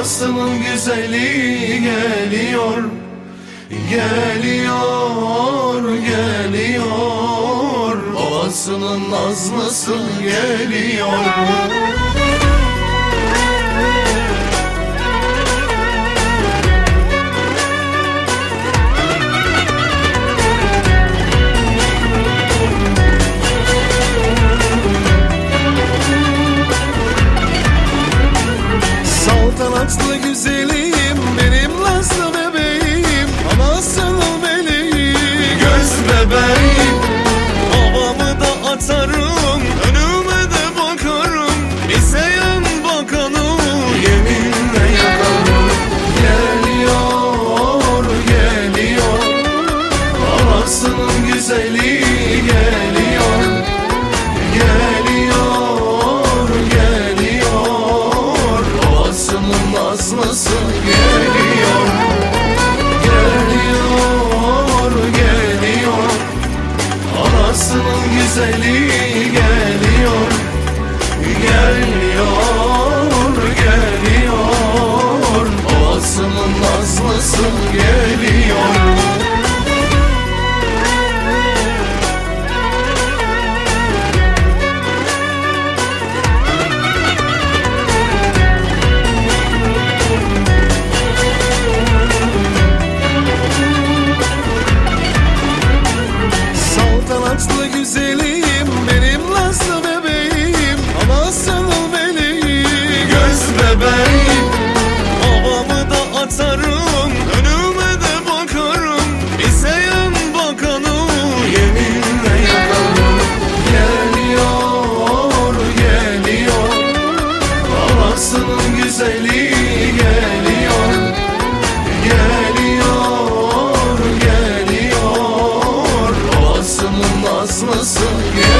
Dünyasının güzeli geliyor Geliyor, geliyor. Ovasının nazlısı geliyor. geliyor Geliyor, geliyor. Anasının güzeli. Yaşamaz mısın gül?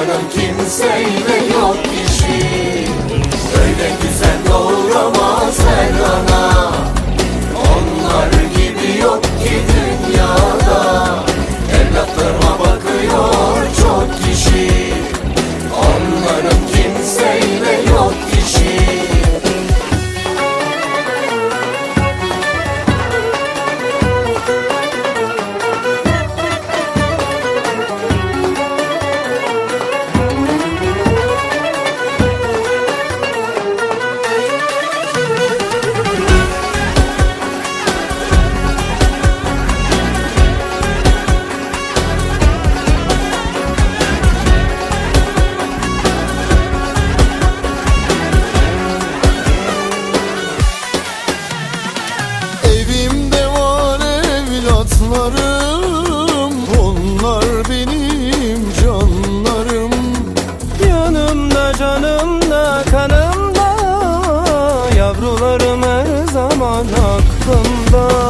Canım kimseyle yok işi. Öyle güzel doğuramaz her ana. Onlar gibi yok gidin görmez aman aklımda.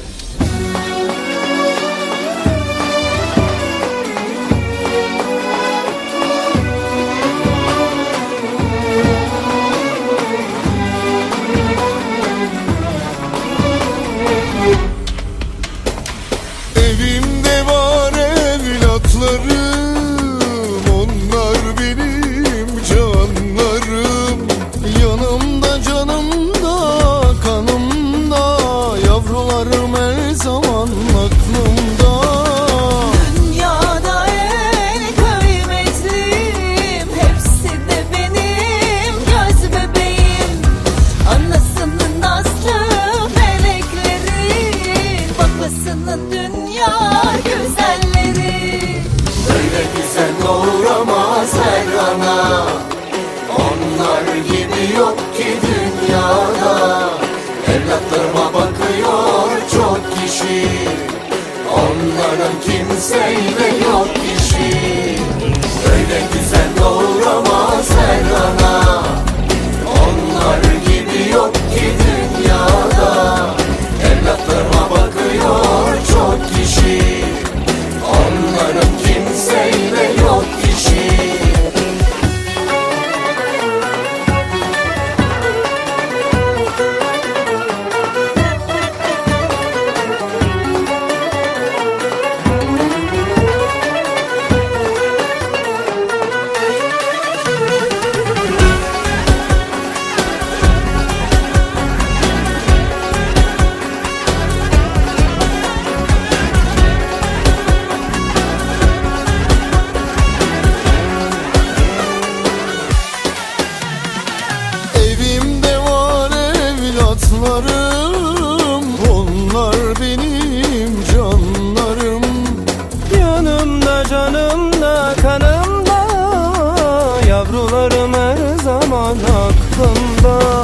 Onların kimseyle yok işi. Öyle güzel doğramaz her ana. Onlar gibi yok ki dünya. Yavrularım her zaman aklımda.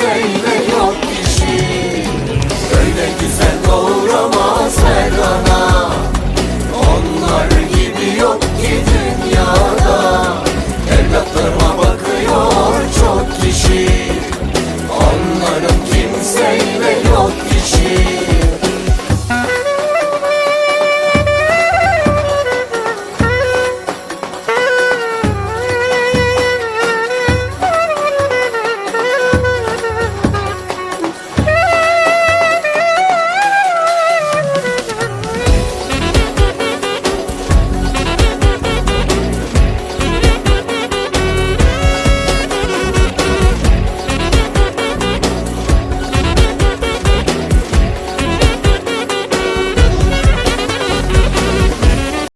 Kimseyle